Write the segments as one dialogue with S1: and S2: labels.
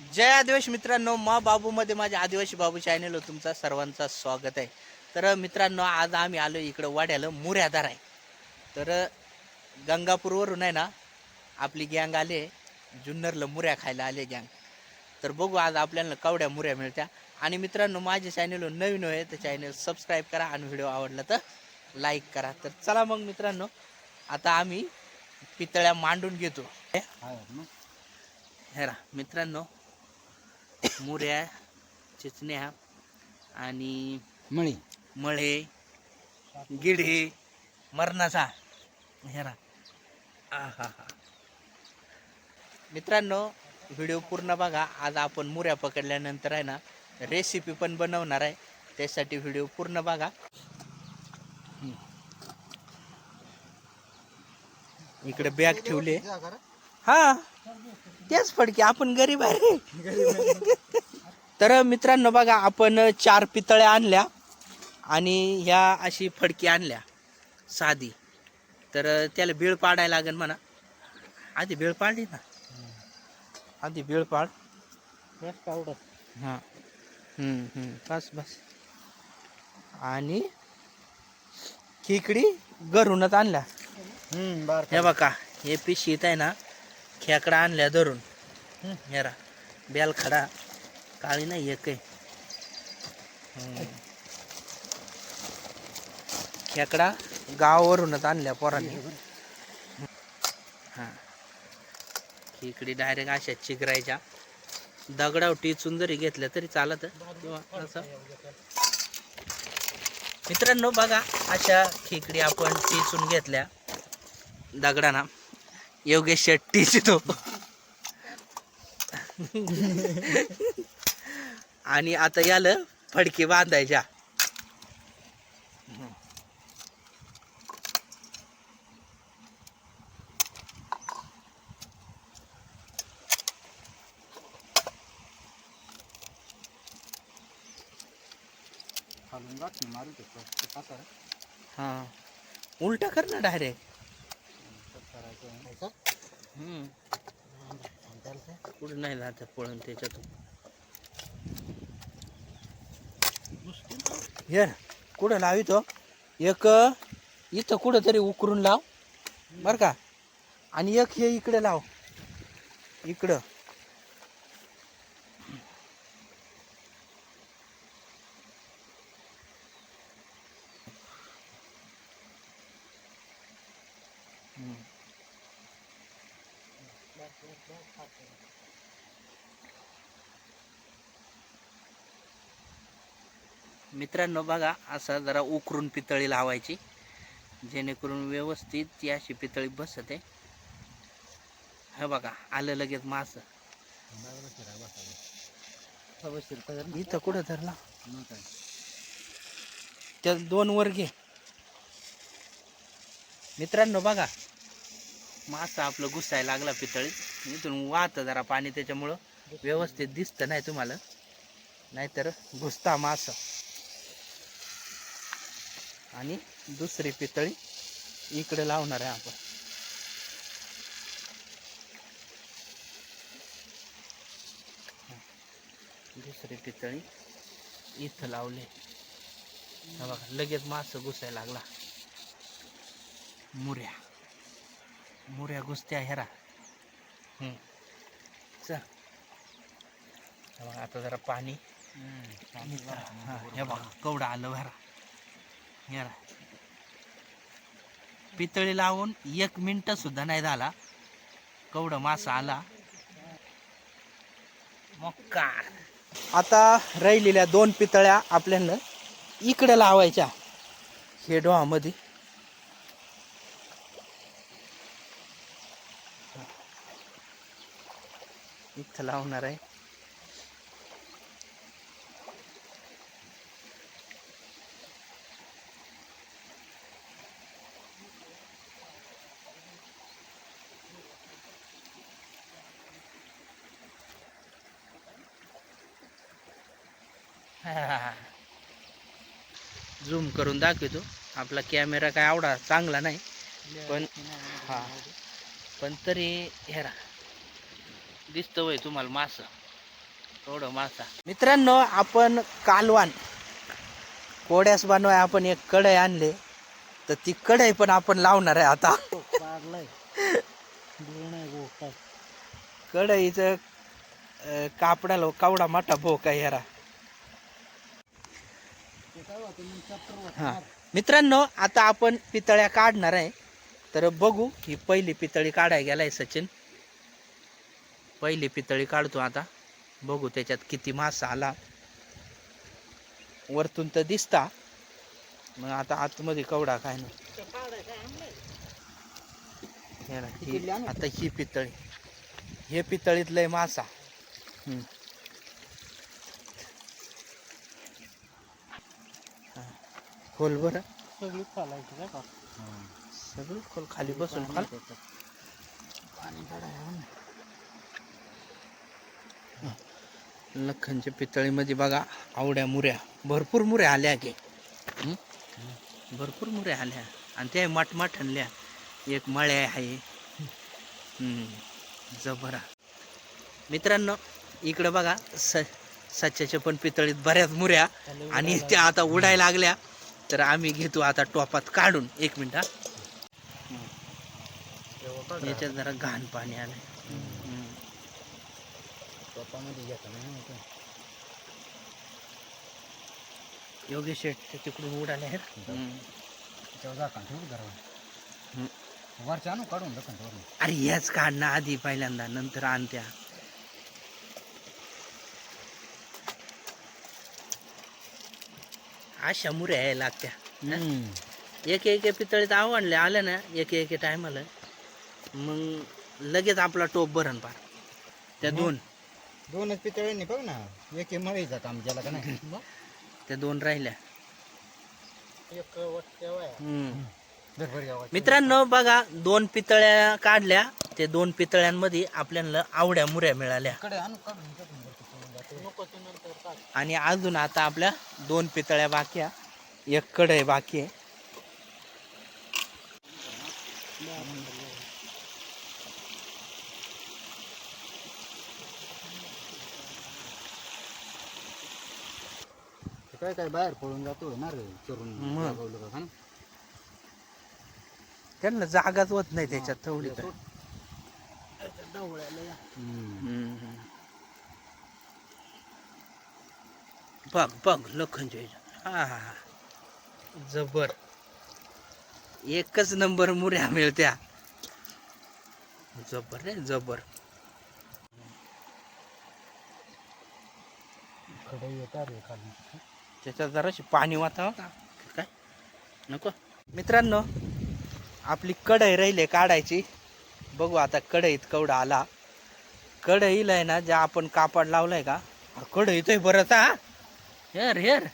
S1: जय आदिवासी मित्रांनो मा बाबूमध्ये माझ्या आदिवासी बाबू चॅनल तुमचा सर्वांचा स्वागत आहे. तर मित्रांनो आज आम्ही आलो इकडं वाड्याला मुऱ्यादार आहे. तर गंगापूरवरून आहे ना आपली गँग आले जुन्नरला मुऱ्या खायला आले गँग तर बघू आज आपल्याला कवड्या मुऱ्या मिळत्या. आणि मित्रांनो माझ्या चॅनलवर नवीन आहे तर चॅनल सबस्क्राईब करा आणि व्हिडिओ आवडला तर लाईक करा. तर चला मग मित्रांनो आता आम्ही पितळ्या मांडून घेतो. हेरा मित्रांनो मुऱ्या चिचण्या आणि
S2: मळी.
S1: मळे गिढे मरणाचा. हेरा हा. मित्रांनो व्हिडिओ पूर्ण बघा. आज आपण मुऱ्या पकडल्यानंतर आहे ना रेसिपी पण बनवणार आहे. त्यासाठी व्हिडिओ पूर्ण बघा. इकडे बॅग ठेवले हा. तेच फडके आपण गरीब आहे. रे तर मित्रांनो बघा आपण चार पितळ्या आणल्या आणि ह्या अशी फडकी आणल्या साधी. तर त्याला बेळ पाडायला लागेल म्हणा. आधी बेळ पाडली ना. आधी बेळ पाड.
S2: पावडर
S1: हां. हम्म, हम्म. बस बस. आणि खिकडी घरूनच आणल्या. हे बघा हे पिशीत आहे ना खेकडा आणल्या धरून. हेरा बेल खडा. काळी नाही एक. खेकडा गावावरूनच आणल्या पोरांनी. हा खेकडी डायरेक्ट अशा चिकरायच्या दगडाव टिचून जरी घेतल्या तरी चालत. किंवा असं. मित्रांनो बघा अशा खेकडी आपण टिचून घेतल्या दगडाना. योगेश शेट्टी तो. आणि आता याला फडकी बांधायच्या. हा. उलटा कर ना डायरेक्ट
S2: करायचं
S1: कुठं नाही जात पळून त्याच्यातून. यार कुठं लावितो एक इथं कुठं तरी उकरून लाव. बर का? आणि एक हे इकडे लाव. इकडं. मित्रांनो बघा असं जरा उकरून पितळी लावायची जेणेकरून व्यवस्थित ती अशी पितळी बसते. हे बघा आलं लगेच मास. इथं कुठं धरला? त्या दोन वर घे. मित्रांनो बघा मासा आपलं घुसायला लागला पितळीत. इथून वाहतं जरा पाणी त्याच्यामुळं व्यवस्थित दिसतं नाही तुम्हाला. नाहीतर घुसता मासा आणि दुसरी पितळी इकडे लावणार आहे आपण. दुसरी पितळी इथं लावले. बघा लगेच मास घुसायला लागला. मुऱ्या. मुऱ्या घुसत्या हेरा चल. आता जरा पाणी. हे बघा कवडा आलं भरा हेरा पितळी लावून एक मिनिट सुद्धा नाही झाला. कवडं मासा आला. मक्का. आता राहिलेल्या दोन पितळ्या आपल्याला इकडे लावायच्या. हे डोहामध्ये. इथं लावणार आहे. झूम करून दाखवतो. आपला कॅमेरा काय आवडा चांगला नाही पण हा. पण तरी हेरा दिसतं वय तुम्हाला मास. थोडं मासा. मित्रांनो आपण कालवान. कोड्यास बनवाय आपण एक कढई आणले. तर ती कढई पण आपण लावणार आहे आता. कढईचं कापडाला कावडा मोठा भोक आहे
S2: काय
S1: हा. मित्रांनो आता आपण पितळ्या काढणार आहे. तर बघू ही पहिली पितळी काढाय गेलाय सचिन. पहिली पितळी काढतो आता. बघू त्याच्यात किती मासा आला. वरतून तर दिसता. मग आता आतमध्ये कवडा काय ना? आता ही पितळी. हे पितळीत लय मासा. हा. खोल बरं.
S2: सगळी
S1: सगळं खोल खाली बसून खाल
S2: पाणी काढाय
S1: लखनच्या पितळीमध्ये बघा आवड्या मुऱ्या. भरपूर मुऱ्या आल्या की. भरपूर मुऱ्या आल्या. आणि त्या मटमट आणल्या एक मळ्या आहे. जबरा. मित्रांनो इकडं बघा स सच्याच्या पण पितळीत बऱ्याच मुऱ्या. आणि त्या आता उडायला लागल्या. तर आम्ही घेतो आता टोपात काढून. एक मिनिट याच्यात जरा घाण पाणी आलं
S2: स्वतःमध्ये घेता नाही ना ते.
S1: योगेश शेठ तिकडून उडाले आहेत.
S2: त्याच्यावर झाकण ठेवू
S1: हं.
S2: वरच्या आणू काढून दाखवून वरून.
S1: अरे याच काढणं आधी पहिल्यांदा नंतर आणत्या अशा मुऱ्या यायला लागत्या. एक एक पितळीत आवडले आलं ना एक एक टायमाला मग लगेच आपला टोप भरण पार. त्या दोन.
S2: दोनच पितळ्यांनी बघ ना एक मळीचा काम ज्याला का नाही?
S1: त्या दोन राहिल्या.
S2: एक
S1: हम्म. मित्रांनो बघा दोन पितळ्या काढल्या. ते दोन पितळ्यांमध्ये आपल्याला आवड्या मुऱ्या मिळाल्या.
S2: आणू
S1: अजून आता आपल्या दोन पितळ्या बाकी आहे. एक कढई बाकी आहे
S2: ते काय काय बाहेर पळून जातो ना रे चरून
S1: मग.
S2: लागवलं का, हा ना?
S1: त्यांना जागाच होत नाही त्याच्यात तेवढी तर
S2: हम्म.
S1: हम्म. बघ बघ ह्याच्यात. हा. जबर एकच नंबर मुऱ्या मिळत्या जबर रे जबर
S2: खडे येतात रे खाली
S1: त्याच्यात जराशी पाणी वाचावं काय? नको. मित्रांनो आपली कढई राहिली काढायची. बघू आता कढईत कवडा आला. कढईला आहे ना ज्या आपण कापड लावलाय का? कढईत बरंच हा. हेर हेर.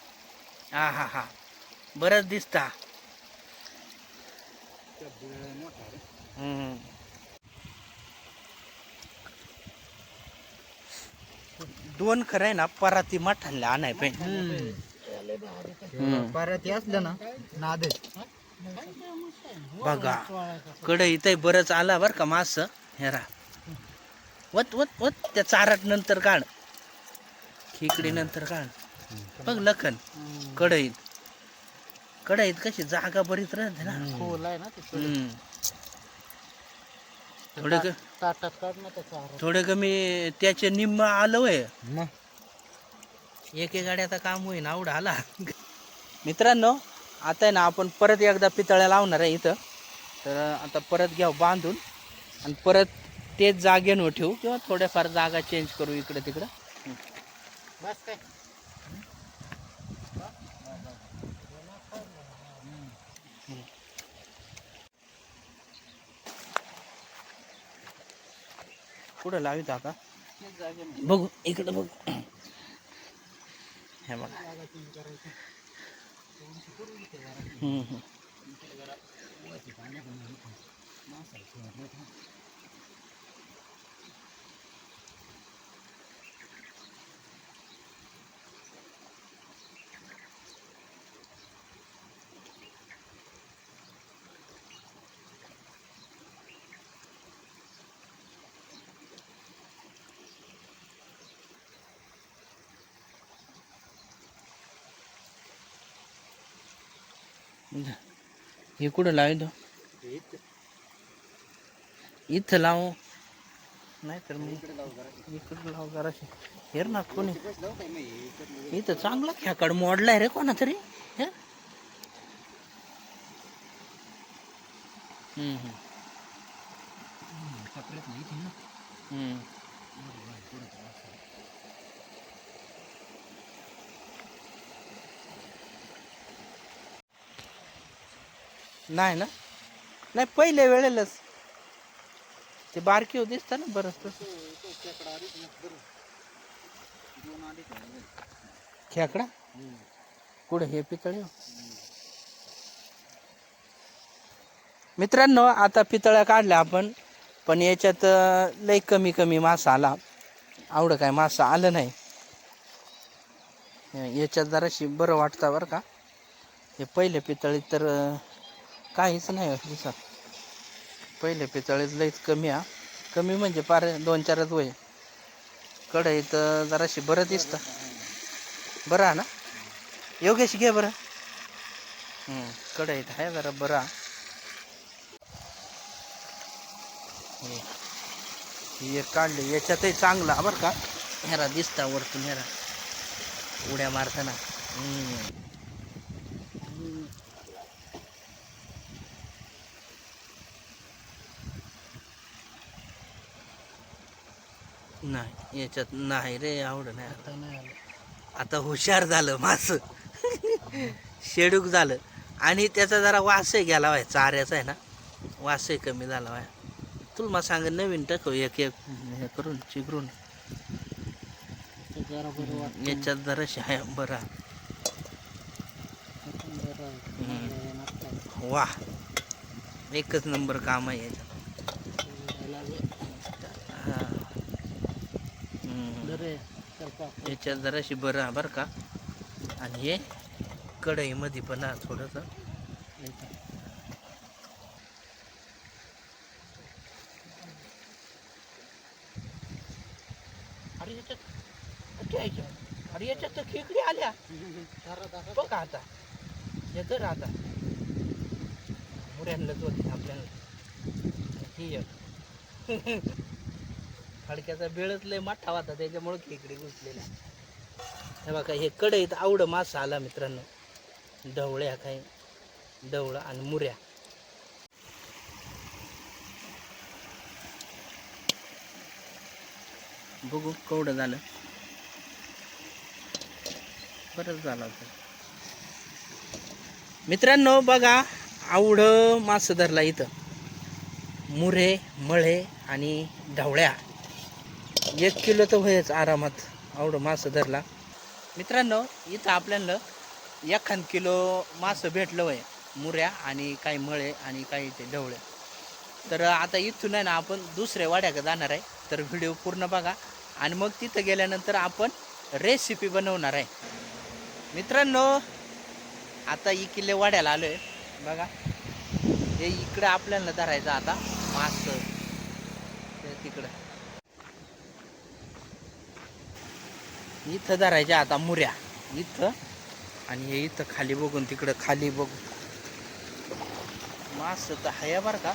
S1: हा हा हा. बरंच दिसता. दोन खरं आहे ना पराती मठांना आणाय पाहिजे. हम्म.
S2: परत असलं ना नादच
S1: बघा कडे इथे बरंच आला बर का मास हेरा वत वत वत त्या चारट नंतर काढ. खिकडी नंतर काढ. बघ लखन कढईत कढईत कशी जागा बरीच राहते ना.
S2: खोल आहे ना ते
S1: हम्म. थोडं क-
S2: ताटात काढ ना त्याचा
S1: थोडं कमी त्याचे निम्म आलं वय.
S2: मग.
S1: एक एक गाड्याचा काम होईन आवडा आला. मित्रांनो आता आहे ना आपण परत एकदा पितळ्या लावणार आहे इथं. तर आता परत घ्या बांधून आणि परत तेच जागेनं ठेवू किंवा थोड्याफार जागा चेंज करू इकडे तिकडं.
S2: बस काय?
S1: कुठं लावित आता बघू इकडं बघू. हे बघा. हे कुठं लावतो
S2: हे इथं-
S1: लावू. नाही तर मी
S2: इकडे लावू
S1: जराशी. हेर ना कोणी. इथं चांगला खेकड मोडलाय रे कोणा तरी हे? हम्म,
S2: नाही ना.
S1: नाही ना नाही पहिले वेळेलाच. ते बारकी हो दिसतं ना बरंच
S2: तो खेकडा हम्म.
S1: कुठं हे पितळे? हो? मित्रांनो आता पितळ्या काढल्या आपण पण याच्यात लय कमी कमी मासा आला. आवडं काय मासा आलं नाही. याच्यात जराशी बरं वाटतं बरं का. हे पहिले पितळी तर काहीच नाही दिसत पहिले पितळीत लईच कमी हा. कमी म्हणजे पार दोन चारच वय. कढईत जराशी बरं दिसतं. बरं हा ना? योगेश घे बरं. कढईत आहे जरा बरं हे. एक काढले याच्यातही चांगला बरं का. हेरा दिसता वरतून हेरा उड्या मारताना. नाही याच्यात नाही रे आवड नाही आता. नाही आलं. आता हुशार झालं मास. शेडूक झालं. आणि त्याचा जरा वासही गेला वाय चाऱ्याचा आहे ना. वासही कमी झाला वाय तुला मला सांग नवीन टाकव एक एक हे करून
S2: जरा वाटतं.
S1: याच्यात जराशी आहे बरा. वा एकच नंबर काम आहे याच्यात हा. हम्म.
S2: बरं आहे. चल पा.
S1: याच्यात जराशी बरं बरं का. आणि हे कढईमध्ये पण हा थोडंसं. अरे याच्यात अरे याच्यात याच्यात तर खेकडी आल्या. बघ आता येतं राहता मुऱ्यांनाच होती आपल्याला. ही आहे फडक्याचा बेळच लय मोठा होता त्याच्यामुळे खेकडे घुसलेला हे बघा हे कढईत आवडं मासा आला मित्रांनो. ढवळ्या काय ढवळा आणि मुऱ्या. बघू केवढं झालं. बरंच झालं होतं मित्रांनो बघा आवडं मासं धरला इथं. मुरे मळे आणि ढवळ्या. एक किलो तर व्हायच आरामात. आवडं मासं धरला. मित्रांनो इथं आपल्याला एखाद किलो मासं भेटलं वय मुऱ्या आणि काही मळे आणि काही ते ढवळ्या तर आता इथून आहे ना आपण दुसऱ्या वाड्याकडे जाणार आहे. तर व्हिडिओ पूर्ण बघा. आणि मग तिथं गेल्यानंतर आपण रेसिपी बनवणार आहे. मित्रांनो आता इकिल्ले वाड्याला आलो आहे बघा. हे इकडं आपल्याला धरायचं आता मासं. तिकडं. इथं धरायच्या आता मुऱ्या. इथं आणि हे इथं खाली बघून तिकडं खाली बघू. मास तर हाय बरं का.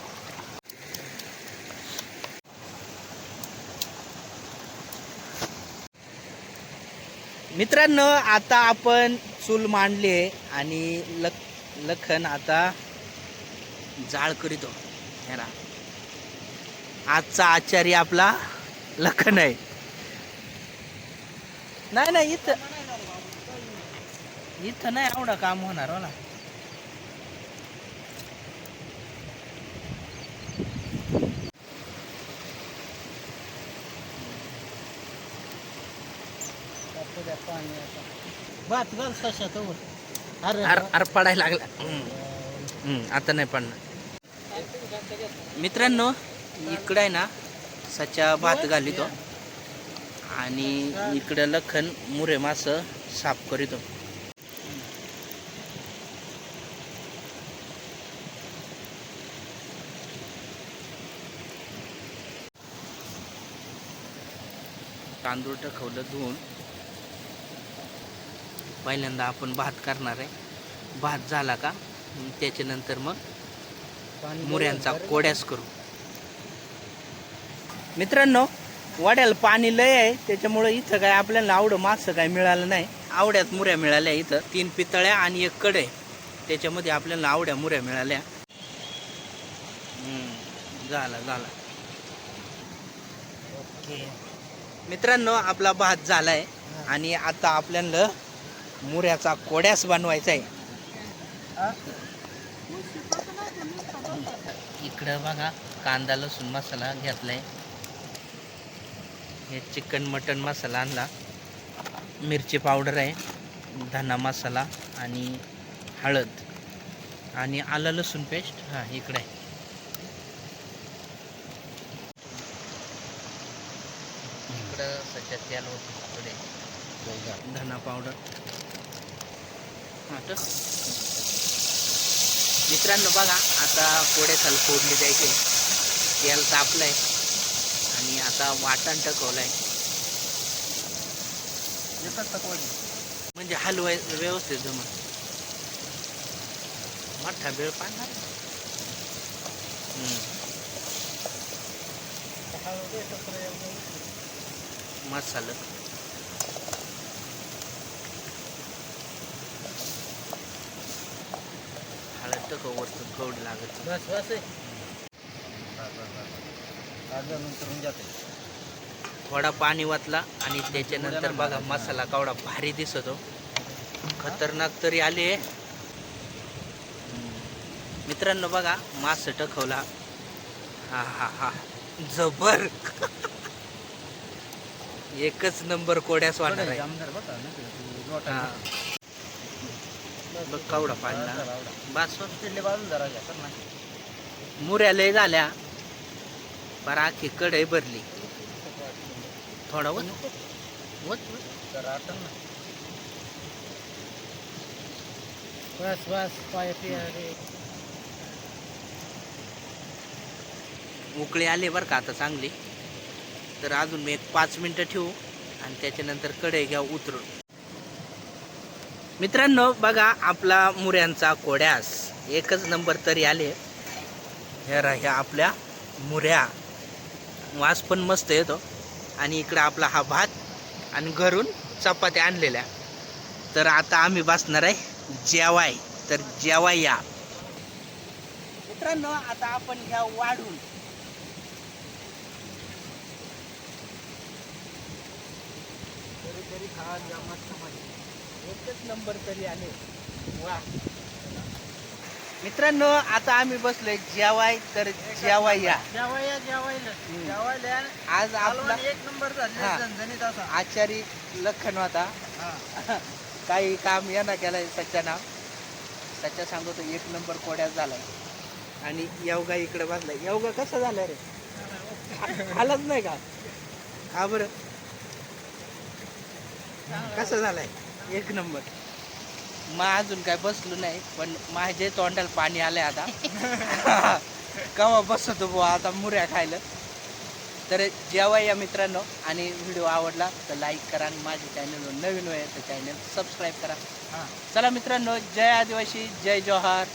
S1: मित्रांनो आता आपण चूल मांडली आहे आणि लख लखन आता जाळ करीतो ह्याला आजचा आचार्य आपला लखन आहे. नाही नाही इथं इथं नाही एवढं काम होणार हो ना.
S2: भात घाल वर. अरे
S1: अर अर पडायला लागला. हम्म, आता नाही पडणार मित्रांनो इकडं आहे ना सच्या भात घालितो आणि इकडं लखन मुरे मास साफ करीतो. तांदूळ टाकवलं धुवून. पहिल्यांदा आपण भात करणार आहे. भात झाला का? त्याच्यानंतर मग मुऱ्यांचा कोड्यास करू. मित्रांनो वाड्याला पाणी लय आहे त्याच्यामुळं इथं काय आपल्याला आवडं मासं काय मिळालं नाही. आवड्यात मुऱ्या मिळाल्या इथं. तीन पितळ्या आणि एक कडे. त्याच्यामध्ये आपल्याला आवड्या मुऱ्या मिळाल्या. झाला झाला.
S2: ओके.
S1: मित्रांनो आपला भात झालाय. आणि आता आपल्याला मुऱ्याचा कोड्यास बनवायचा आहे? इकडं बघा कांदा लसूण मसाला घेतलाय. हे चिकन मटन मसाला आणला. मिरची पावडर आहे धना मसाला आणि हळद आणि आलं लसूण पेस्ट. हां इकडे आहे. इकडं सध्या तेल होतं इकडे धना पावडर. हां तर. मित्रांनो बघा आता कोड्यासाला फोडली द्यायचे. तेल तापलं आहे आता वाटण टकवलंय
S2: एकच तकवाडी.
S1: म्हणजे हलवाय व्यवस्थित जमत मोठा वेळ पाडणार हम्म,
S2: हळद दे, टपरं एवढं.
S1: मसाला हळद टकव वरतून कवड लागत
S2: बस बस आहे. भाजल्यानंतर होऊन जाते.
S1: थोडा पाणी वाचला आणि त्याच्यानंतर बघा मसाला कावडा भारी दिसतो खतरनाक तरी आले मित्रांनो बघा मास टकवला हा हा हा जबर एकच नंबर कोड्यास वाटणार आहे
S2: बघ
S1: कावडा पाडला
S2: जरा
S1: मुऱ्या लय झाल्या पर आखी कडे भरली थोडा वत वत.
S2: बस बस पाय
S1: उकळी आली बरं का आता चांगली? तर अजून मी एक पाच मिनटं ठेवू आणि त्याच्यानंतरकडे घ्या उतरून. मित्रांनो बघा आपला मुऱ्यांचा कोड्यास. एकच नंबर तरी आले. ह्या ह्या आपल्या मुऱ्या. वास पण मस्त येतो. आणि इकडं आपला हा भात आणि घरून चपात्या आणलेल्या. तर आता आम्ही बसणार आहे जेवाय. तर जेवाय या. मित्रांनो आता आपण ह्या वाढून. तरी तरी खा एकच नंबर तरी आले. वा. मित्रांनो आता आम्ही बसलोय जेवाय तर जेवाय या.
S2: जेवायला जेवायला
S1: आज आपला
S2: एक नंबर झाले
S1: हा.
S2: झणझणीत असा.
S1: आचारी लखन होता.
S2: हा.
S1: काही काम यांना केलंय सच्चा नाव. सच्चा सांगतो एक नंबर कोड्यात झालाय. आणि येवगा इकडे बसलाय. येवगा कसा झालाय रे? हालत नाही का? का बरं? कसा झालाय? एक नंबर. मग अजून काय बसलो नाही पण माझे तोंडाला पाणी आलंय आता. कवा बसतो बुवा आता मुऱ्या खायला. तर जेव्हा या मित्रांनो आणि व्हिडिओ आवडला तर लाईक करा आणि माझ्या चॅनलवर नवीन वेळ तर चॅनल सबस्क्राईब करा.
S2: हा.
S1: चला मित्रांनो जय आदिवासी जय जोहार.